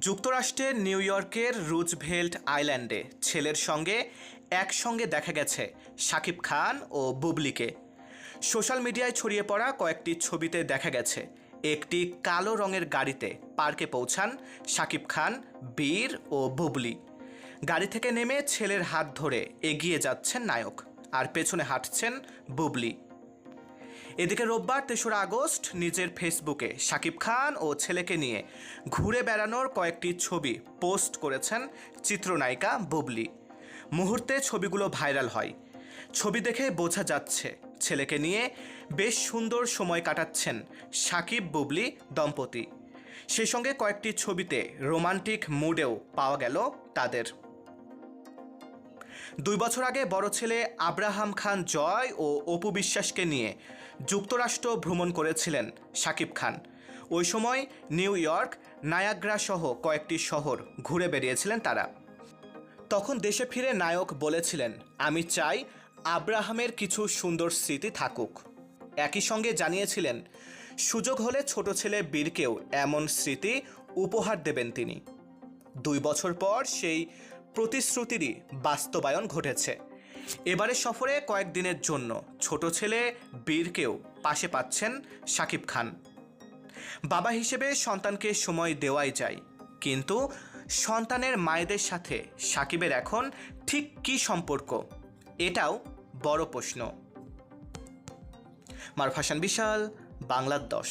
যুক্তরাষ্ট্রের নিউ ইয়র্কের রুজভেল্ট আইল্যান্ডে ছেলের সঙ্গে একসঙ্গে দেখা গেছে শাকিব খান ও বুবলিকে। সোশ্যাল মিডিয়ায় ছড়িয়ে পড়া কয়েকটি ছবিতে দেখা গেছে, একটি কালো রঙের গাড়িতে পার্কে পৌঁছান শাকিব খান, বীর ও বুবলি। গাড়ি থেকে নেমে ছেলের হাত ধরে এগিয়ে যাচ্ছেন নায়ক, আর পেছনে হাঁটছেন বুবলি। এদিকে রোববার তেসরা আগস্ট নিজের ফেসবুকে শাকিব খান ও ছেলেকে নিয়ে ঘুরে বেড়ানোর কয়েকটি ছবি পোস্ট করেছেন চিত্রনায়িকা বুবলি। মুহূর্তে ছবিগুলো ভাইরাল হয়। ছবি দেখে বোঝা যাচ্ছে ছেলেকে নিয়ে বেশ সুন্দর সময় কাটাচ্ছেন সাকিব বুবলি দম্পতি। সেই সঙ্গে কয়েকটি ছবিতে রোমান্টিক মুডেও পাওয়া গেল তাদের। দুই বছর আগে বড় ছেলে আব্রাহাম খান জয় ও অপু বিশ্বাসকে নিয়ে যুক্তরাষ্ট্র ভ্রমণ করেছিলেন শাকিব খান। ওই সময় নিউ ইয়র্ক, নায়াগ্রা সহ কয়েকটি শহর ঘুরে বেরিয়েছিলেন তারা। তখন দেশে ফিরে নায়ক বলেছিলেন, আমি চাই আব্রাহামের কিছু সুন্দর স্মৃতি থাকুক। একই সঙ্গে জানিয়েছিলেন, সুযোগ হলে ছোট ছেলে বীরকেও এমন স্মৃতি উপহার দেবেন তিনি। দুই বছর পর সেই প্রতিশ্রুতিরই বাস্তবায়ন ঘটেছে। এবারে সফরে কয়েকদিনের জন্য ছোট ছেলে বীরকেও পাশে পাচ্ছেন শাকিব খান। বাবা হিসেবে সন্তানকে সময় দেওয়াই যায়, কিন্তু সন্তানের মায়েদের সাথে সাকিবের এখন ঠিক কী সম্পর্ক, এটাও বড় প্রশ্ন। মারফাসান বিশাল, বাংলার দশ।